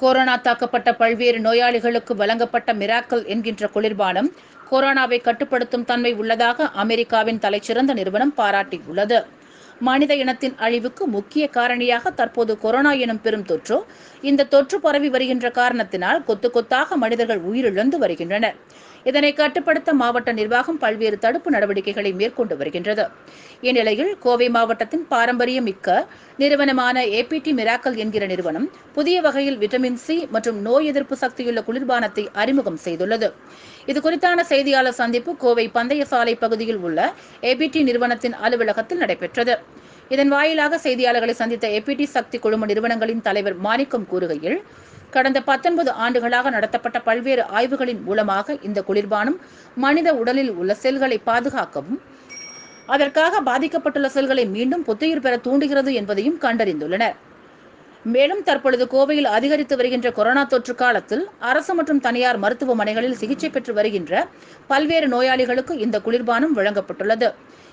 Corona தாக்கப்பட்ட பல்வேறு நோயாளிகளுக்கு வழங்கப்பட்ட மிராக்கல் என்கின்ற குளிர்பானம் கொரோனாவை கட்டுப்படுத்தும் தன்மை உள்ளதாக அமெரிக்காவின் தலைச்சிறந்த நிறுவனம் பாராட்டியுள்ளது. மனித இனத்தின் அழிவுக்கு முக்கிய காரணியாக தற்போது கொரோனா எனும் பெரும் தொற்று இந்த தொற்று பரவி வருகின்ற காரணத்தினால் கொத்து கொத்தாக மனிதர்கள் உயிரிழந்து வருகின்றனர். இதனை கட்டுப்படுத்த மாவட்ட நிர்வாகம் பல்வேறு தடுப்பு நடவடிக்கைகளை மேற்கொண்டு வருகின்றது. இந்நிலையில் கோவை மாவட்டத்தின் பாரம்பரியம் மிக்க நிறுவனமான ஏபிடி மிராக்கல் என்கிற நிறுவனம் புதிய வகையில் விட்டமின் சி மற்றும் நோய் எதிர்ப்பு சக்தியுள்ள குளிர்பானத்தை அறிமுகம் செய்துள்ளது. இதுகுறித்தான செய்தியாளர் சந்திப்பு கோவை பந்தய சாலை பகுதியில் உள்ள ஏபிடி நிறுவனத்தின் அலுவலகத்தில் நடைபெற்றது. இதன் வாயிலாக செய்தியாளர்களை சந்தித்த எபிடி சக்தி குழும நிறுவனங்களின் தலைவர் மாணிக்கம் கூறுகையில் கடந்த பத்தொன்பது ஆண்டுகளாக நடத்தப்பட்ட பல்வேறு ஆய்வுகளின் மூலமாக இந்த குளிர்பானம் மனித உடலில் உள்ள செல்களை பாதுகாக்கவும் அதற்காக பாதிக்கப்பட்டுள்ள செல்களை மீண்டும் புத்துயிர் பெற தூண்டுகிறது என்பதையும் கண்டறிந்துள்ளனர். மேலும் தற்பொழுது கோவையில் அதிகரித்து வருகின்ற கொரோனா தொற்று காலத்தில் அரசு மற்றும் தனியார் மருத்துவமனைகளில் சிகிச்சை பெற்று வருகின்ற பல்வேறு நோயாளிகளுக்கு இந்த குளிர்பானம் வழங்கப்பட்டுள்ளது.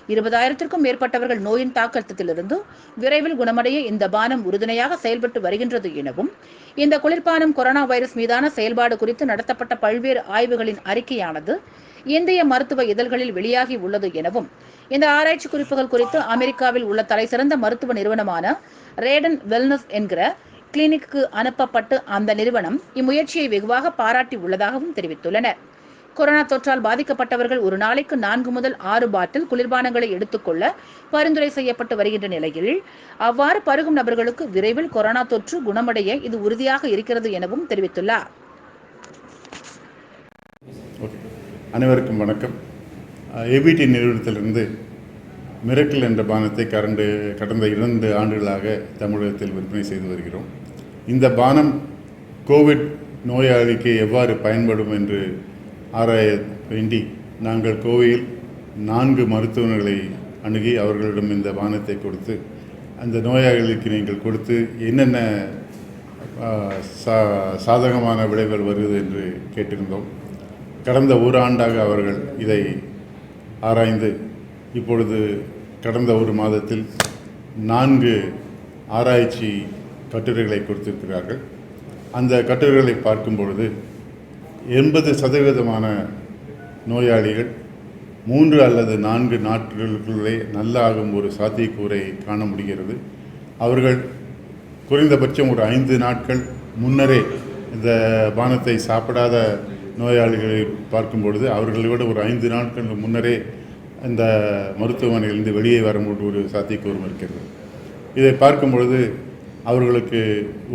இருபதாயிரத்திற்கும் மேற்பட்டவர்கள் நோயின் தாக்கத்திலிருந்து விரைவில் குணமடைய இந்த பானம் உறுதுணையாக செயல்பட்டு வருகின்றது எனவும் இந்த குளிர்பானம் கொரோனா வைரஸ் மீதான செயல்பாடு குறித்து நடத்தப்பட்ட பல்வேறு ஆய்வுகளின் அறிக்கையானது இந்திய மருத்துவ இதழ்களில் வெளியாகி உள்ளது எனவும் இந்த ஆராய்ச்சி குறிப்புகள் குறித்து அமெரிக்காவில் உள்ள தலைசிறந்த மருத்துவ நிறுவனமான ரேடன் வெல்னஸ் என்கிற கிளினிக்கு அனுப்பப்பட்டு அந்த நிறுவனம் இம்முயற்சியை வெகுவாக பாராட்டி உள்ளதாகவும் தெரிவித்துள்ளனர். கொரோனா தொற்றால் பாதிக்கப்பட்டவர்கள் ஒரு நாளைக்கு நான்கு முதல் ஆறு பாட்டில் குளிர்பானங்களை எடுத்துக்கொள்ள பரிந்துரை செய்யப்பட்டு வருகின்ற நிலையில் அவ்வாறு பருகும் நபர்களுக்கு விரைவில் கொரோனா தொற்று குணமடைய இது உறுதியாக இருக்கிறது எனவும் தெரிவித்துள்ளார். அனைவருக்கும் வணக்கம். ஏபிடி நிறுவனத்திலிருந்து மிரக்கல் என்ற பானத்தை கரண்டு கடந்த இரண்டு ஆண்டுகளாக தமிழகத்தில் விற்பனை செய்து வருகிறோம். இந்த பானம் கோவிட் நோயாளிக்கு எவ்வாறு பயன்படும் என்று ஆராய வேண்டி நாங்கள் கோவையில் நான்கு மருத்துவர்களை அணுகி அவர்களிடம் இந்த பானத்தை கொடுத்து அந்த நோயாளிகளுக்கு நீங்கள் கொடுத்து என்னென்ன சா சாதகமான விளைவுகள் வருகிறது என்று கேட்டிருந்தோம். கடந்த ஒரு ஆண்டாக அவர்கள் இதை ஆராய்ந்து இப்பொழுது கடந்த ஒரு மாதத்தில் நான்கு ஆராய்ச்சி கட்டுரைகளை கொடுத்திருக்கிறார்கள். அந்த கட்டுரைகளை பார்க்கும் பொழுது எண்பது சதவீதமான நோயாளிகள் மூன்று அல்லது நான்கு நாட்களுக்குள்ளே நல்லாகும் ஒரு சாத்தியக்கூறை காண முடிகிறது. அவர்கள் குறைந்தபட்சம் ஒரு ஐந்து நாட்கள் முன்னரே இந்த பானத்தை சாப்பிடாத நோயாளிகளை பார்க்கும் பொழுது அவர்களை விட ஒரு ஐந்து நாட்களுக்கு முன்னரே இந்த மருத்துவமனையிலிருந்து வெளியே வர ஒரு சாத்தியக்கூறும் இருக்கிறது. இதை பார்க்கும் பொழுது அவர்களுக்கு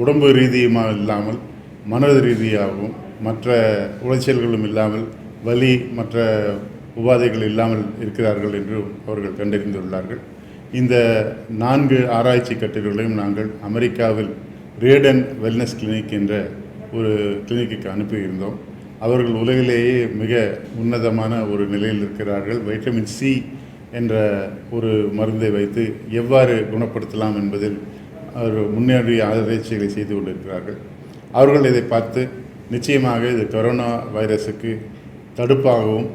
உடம்பு ரீதியுமாக இல்லாமல் மனது ரீதியாகவும் மற்ற உளைச்சல்களும் இல்லாமல் வலி மற்ற உபாதைகள் இல்லாமல் இருக்கிறார்கள் என்று அவர்கள் கண்டறிந்துள்ளார்கள். இந்த நான்கு ஆராய்ச்சி கட்டுரைகளையும் நாங்கள் அமெரிக்காவில் ரேடன் வெல்னஸ் கிளினிக் என்ற ஒரு கிளினிக்கு அனுப்பியிருந்தோம். அவர்கள் உலகிலேயே மிக உன்னதமான ஒரு நிலையில் இருக்கிறார்கள். வைட்டமின் சி என்ற ஒரு மருந்தை வைத்து எவ்வாறு குணப்படுத்தலாம் என்பதில் அவர் முன்னேறிய ஆராய்ச்சிகளை செய்து கொண்டிருக்கிறார்கள். அவர்கள் இதை பார்த்து நிச்சயமாக இது கொரோனா வைரஸுக்கு தடுப்பாகவும்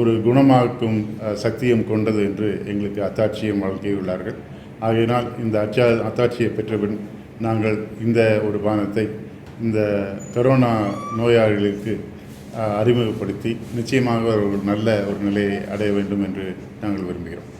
ஒரு குணமாக்கும் சக்தியும் கொண்டது என்று எங்களுக்கு அத்தாட்சியம் வழங்கியுள்ளார்கள். ஆகையினால் இந்த அச்சா அத்தாட்சியை பெற்றபின் நாங்கள் இந்த ஒரு பானத்தை இந்த கரோனா நோயாளிகளுக்கு அறிமுகப்படுத்தி நிச்சயமாக ஒரு நல்ல ஒரு நிலையை அடைய வேண்டும் என்று நாங்கள் விரும்புகிறோம்.